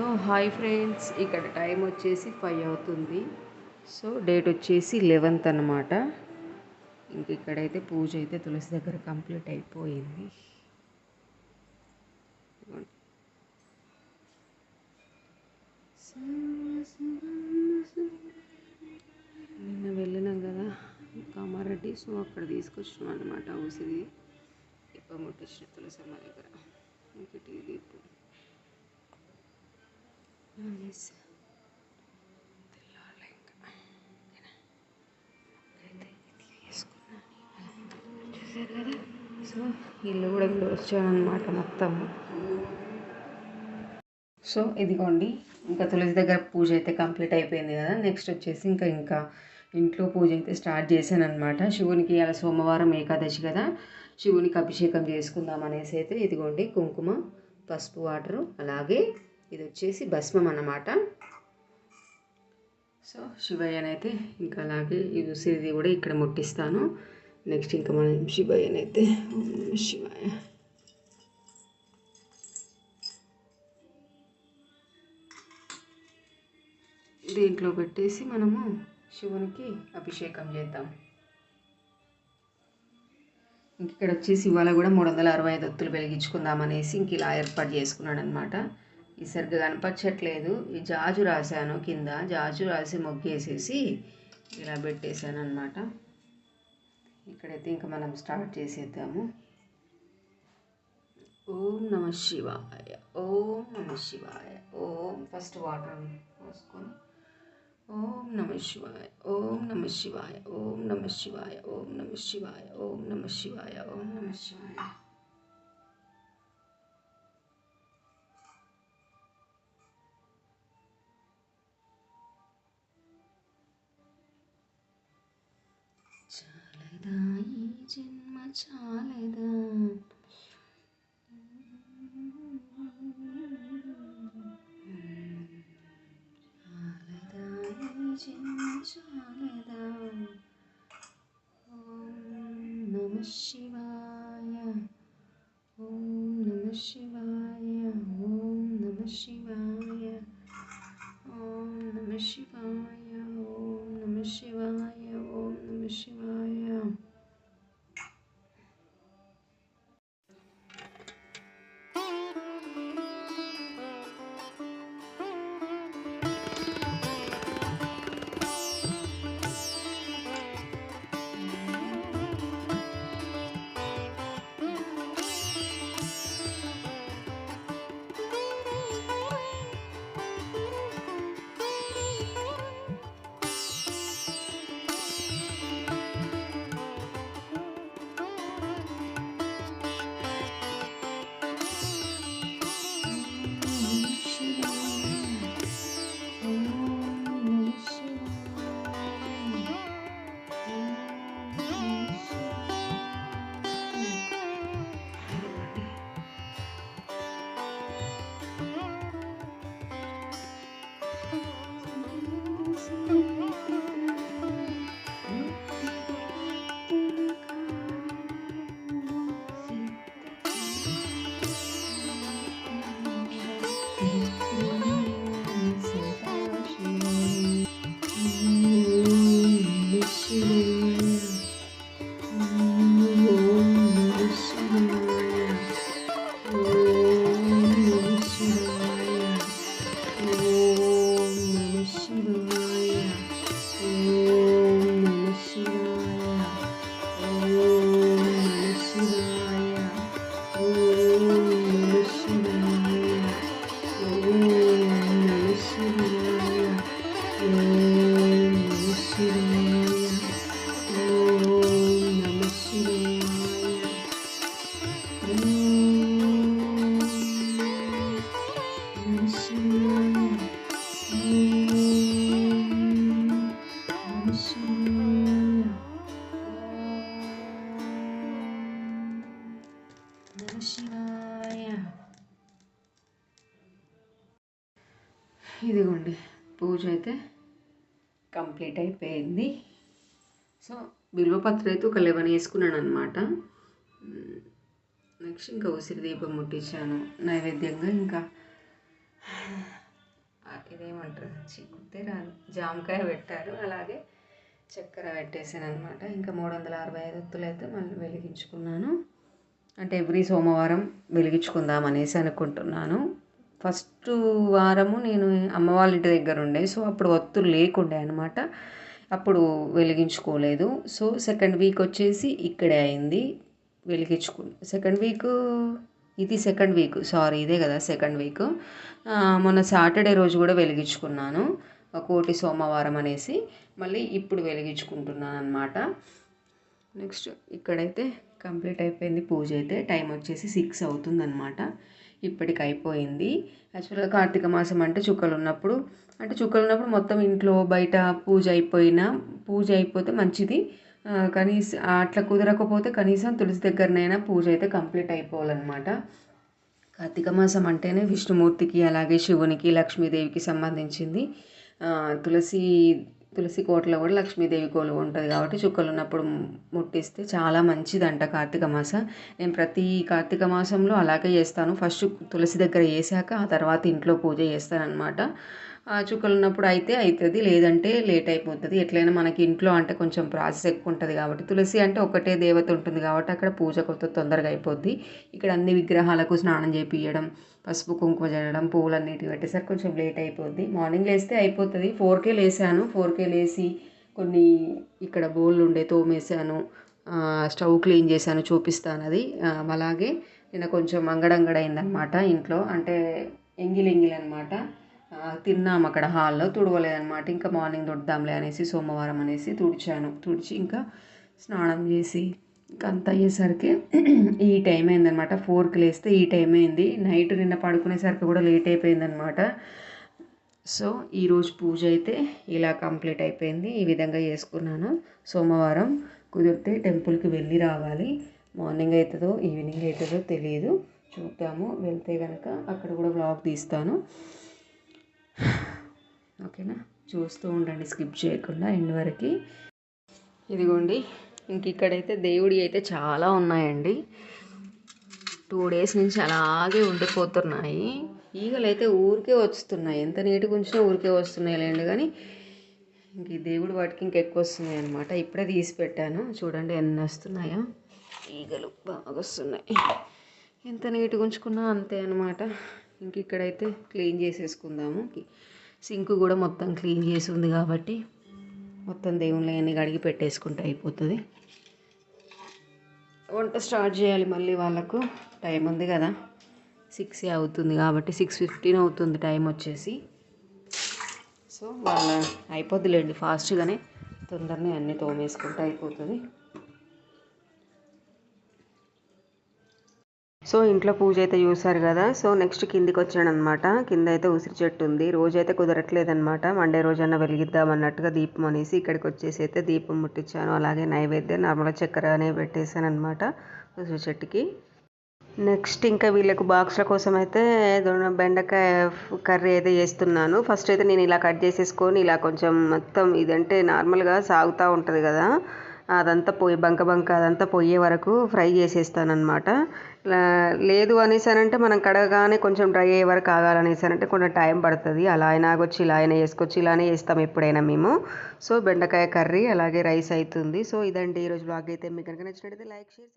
So hi friends ఇక్కడ time వచ్చేసి five అవుతుంది. సో డేట్ వచ్చేసి లెవెన్త్ అనమాట ఇంక ఇక్కడైతే పూజ అయితే తులసి దగ్గర కంప్లీట్ అయిపోయింది. నిన్న వెళ్ళినాం కదా కామారెడ్డి. సో అక్కడ తీసుకొచ్చినాం అనమాట ఊసిరి ఇప్ప ముట్టించిన తులసమ్మ దగ్గర. ఇంకటి ఇది కదా సో ఇల్లు కూడా వచ్చానమాట మొత్తం. సో ఇదిగోండి ఇంకా తులసి దగ్గర పూజ అయితే కంప్లీట్ అయిపోయింది కదా. నెక్స్ట్ వచ్చేసి ఇంకా ఇంకా ఇంట్లో పూజ అయితే స్టార్ట్ చేశాను అనమాట శివునికి అలా సోమవారం ఏకాదశి కదా. శివునికి అభిషేకం చేసుకుందాం అనేసి అయితే ఇదిగోండి కుంకుమ పసుపు వాటరు అలాగే ఇది వచ్చేసి భస్మం అన్నమాట. సో శివయ్యనైతే ఇంకా అలాగే ఈ ఉసిరిది కూడా ఇక్కడ ముట్టిస్తాను. నెక్స్ట్ ఇంకా మనం శివయ్యనైతే శివయ్య దీంట్లో పెట్టేసి మనము శివునికి అభిషేకం చేద్దాం. ఇంక ఇక్కడ వచ్చేసి ఇవాళ కూడా మూడు వందల అరవై ఐదు ఒత్తులు వెలిగించుకుందాం అనేసి ఇంక ఇలా ఏర్పాటు చేసుకున్నాడు అనమాట ఈ సరిగ్గా కనపరచట్లేదు. ఈ జాజు రాశాను కింద. జాజు రాసి మొగ్గేసేసి ఇలా పెట్టేశాను అనమాట ఇక్కడైతే ఇంకా మనం స్టార్ట్ చేసేద్దాము. ఓం నమ శివాయ. ఓం నమ శివాయ. ఓం ఫస్ట్ వాటర్ పోసుకొని. ఓం నమ శివాయ. ఓం నమ శివాయ. ఓం నమ శివాయ. ఓం నమ శివాయ. ఓం నమ శివాయ. ఓం నమ శివాయ. చాలదా ఈ జన్మ చాలదా చాలదా ఈ జన్మ చాలదా ఓం నమ శివాయ ఓం నమ శివాయ ఓం శివాయ ఇదిగోండి పూజ అయితే కంప్లీట్ అయిపోయింది. సో బిల్వపత్ర అయితే ఒక లెవెన్ వేసుకున్నాను అనమాట నెక్స్ట్ ఇంకా ఉసిరి దీపం ముట్టించాను నైవేద్యంగా ఇంకా. ఇదేమంటారు చిక్కుతే రాదు. జామకాయ పెట్టారు అలాగే చక్కెర పెట్టేసాను అనమాట ఇంకా మూడు వందల అరవై ఐదు ఒత్తులు అయితే మళ్ళీ వెలిగించుకున్నాను. అంటే ఎవ్రీ సోమవారం వెలిగించుకుందాం అనేసి అనుకుంటున్నాను. ఫస్ట్ వారము నేను అమ్మ వాళ్ళ ఇంటి దగ్గర ఉండే సో అప్పుడు ఒత్తులు లేకుండే అనమాట అప్పుడు వెలిగించుకోలేదు. సో సెకండ్ వీక్ వచ్చేసి ఇక్కడే అయింది వెలిగించుకు సెకండ్ వీక్ ఇది సెకండ్ వీక్ సారీ ఇదే కదా సెకండ్ వీక్. మొన్న సాటర్డే రోజు కూడా వెలిగించుకున్నాను కోటి సోమవారం అనేసి. మళ్ళీ ఇప్పుడు వెలిగించుకుంటున్నాను అనమాట నెక్స్ట్ ఇక్కడైతే కంప్లీట్ అయిపోయింది. పూజ అయితే టైం వచ్చేసి సిక్స్ అవుతుందన్నమాట. ఇప్పటికి అయిపోయింది. యాక్చువల్గా కార్తీక మాసం అంటే చుక్కలు ఉన్నప్పుడు అంటే చుక్కలు ఉన్నప్పుడు మొత్తం ఇంట్లో బయట పూజ అయిపోయినా పూజ అయిపోతే మంచిది. కనీసం అట్లా కుదరకపోతే కనీసం తులసి దగ్గరనైనా పూజ అయితే కంప్లీట్ అయిపోవాలన్నమాట. కార్తీక మాసం అంటేనే విష్ణుమూర్తికి అలాగే శివునికి లక్ష్మీదేవికి సంబంధించింది. తులసి తులసి కోటలో కూడా లక్ష్మీదేవి కోలు ఉంటుంది కాబట్టి చుక్కలు ఉన్నప్పుడు ముట్టిస్తే చాలా మంచిదంట కార్తీక మాసం. నేను ప్రతి కార్తీక మాసంలో అలాగే చేస్తాను. ఫస్ట్ తులసి దగ్గర వేసాక ఆ తర్వాత ఇంట్లో పూజ చేస్తాను అనమాట చుక్కలు ఉన్నప్పుడు అయితే అవుతుంది లేదంటే లేట్ అయిపోతుంది. ఎట్లయినా మనకి ఇంట్లో అంటే కొంచెం ప్రాసెస్ ఎక్కువ ఉంటుంది కాబట్టి. తులసి అంటే ఒకటే దేవత ఉంటుంది కాబట్టి అక్కడ పూజ కొత్త తొందరగా అయిపోద్ది. ఇక్కడ అన్ని విగ్రహాలకు స్నానం చేపియడం పసుపు కుంకుమ జరగడం పూలన్నిటి పెట్టేసరికి కొంచెం లేట్ అయిపోద్ది. మార్నింగ్ లేస్తే అయిపోతుంది. ఫోర్కే లేసాను. ఫోర్కే లేసి కొన్ని ఇక్కడ బోళ్ళు ఉండే తోమేసాను. స్టవ్ క్లీన్ చేశాను చూపిస్తాను అది. అలాగే నిన్న కొంచెం అంగడంగడైందనమాట ఇంట్లో. అంటే ఎంగిల్ ఎంగిల్ అనమాట తిన్నాం అక్కడ హాల్లో తుడవలేదనమాట ఇంకా మార్నింగ్ తుడదాంలే అనేసి సోమవారం అనేసి తుడిచాను. తుడిచి ఇంకా స్నానం చేసి ఇంకా అంత అయ్యేసరికి ఈ టైం అయిందనమాట ఫోర్కి లేస్తే ఈ టైం అయింది. నైట్ నిన్న పడుకునేసరికి కూడా లేట్ అయిపోయిందనమాట సో ఈరోజు పూజ అయితే ఇలా కంప్లీట్ అయిపోయింది. ఈ విధంగా చేసుకున్నాను. సోమవారం కుదిరితే టెంపుల్కి వెళ్ళి రావాలి. మార్నింగ్ అవుతుందో ఈవినింగ్ అవుతుందో తెలియదు చూద్దాము. వెళ్తే కనుక అక్కడ కూడా బ్లాగ్ తీస్తాను. ఓకేనా? చూస్తూ ఉండండి స్కిప్ చేయకుండా ఎండ్ వరకు. ఇదిగోండి ఇంక ఇక్కడైతే దేవుడి అయితే చాలా ఉన్నాయండి. టూ డేస్ నుంచి అలాగే ఉండిపోతున్నాయి. ఈగలు అయితే ఊరికే వస్తున్నాయి ఎంత నీట్గా ఉంచినా ఊరికే వస్తున్నాయి లేండి కానీ ఇంక ఈ దేవుడు వాటికి ఇంకెక్కువ వస్తున్నాయి అనమాట ఇప్పుడే తీసి పెట్టాను. చూడండి ఎన్ని వస్తున్నాయో. ఈగలు బాగా వస్తున్నాయి. ఎంత నీట్గా ఉంచుకున్నా అంతే అనమాట ఇంక ఇక్కడైతే క్లీన్ చేసేసుకుందాము. సింక్ కూడా మొత్తం క్లీన్ చేసి ఉంది కాబట్టి మొత్తం దేవుళ్ళు అన్నీ కడిగి పెట్టేసుకుంటే అయిపోతుంది. వంట స్టార్ట్ చేయాలి మళ్ళీ వాళ్ళకు. టైం ఉంది కదా. సిక్స్ అవుతుంది కాబట్టి సిక్స్ ఫిఫ్టీన్ అవుతుంది టైం వచ్చేసి. సో వాళ్ళ అయిపోద్దిలేండి. ఫాస్ట్గానే తొందరనే అన్నీ తోమేసుకుంటే అయిపోతుంది. సో ఇంట్లో పూజ అయితే చూసారు కదా సో నెక్స్ట్ కిందికి వచ్చాను అనమాట కింద అయితే ఉసిరి చెట్టు ఉంది. రోజైతే కుదరట్లేదనమాట. కుదరట్లేదు అనమాట మండే రోజన్నా వెలిగిద్దాం అన్నట్టుగా దీపం అనేసి ఇక్కడికి వచ్చేసి అయితే దీపం ముట్టించాను. అలాగే నైవేద్యం నార్మల్ చక్కెర అనే పెట్టేశాను అనమాట ఉసిరి చెట్టుకి. నెక్స్ట్ ఇంకా వీళ్ళకు బాక్స్ల కోసం అయితే బెండకాయ కర్రీ అయితే చేస్తున్నాను. ఫస్ట్ అయితే నేను ఇలా కట్ చేసేసుకొని ఇలా కొంచెం మొత్తం ఇదంటే నార్మల్గా సాగుతూ ఉంటుంది కదా. అదంతా పోయి బంక బంక అదంతా పోయే వరకు ఫ్రై చేసేస్తానమాట లేదు అనేసానంటే మనం కడగగానే కొంచెం డ్రై అయ్యే వరకు ఆగాలనేసానంటే కొంచెం టైం పడుతుంది. అలా అయినా ఆగొచ్చు ఇలా అయినా వేసుకొచ్చి ఇలానే వేస్తాం ఎప్పుడైనా మేము. సో బెండకాయ కర్రీ అలాగే రైస్ అవుతుంది సో ఇదండి ఈరోజు బ్లాగ్ అయితే. మీకు కనుక నచ్చినట్టయితే లైక్ షేర్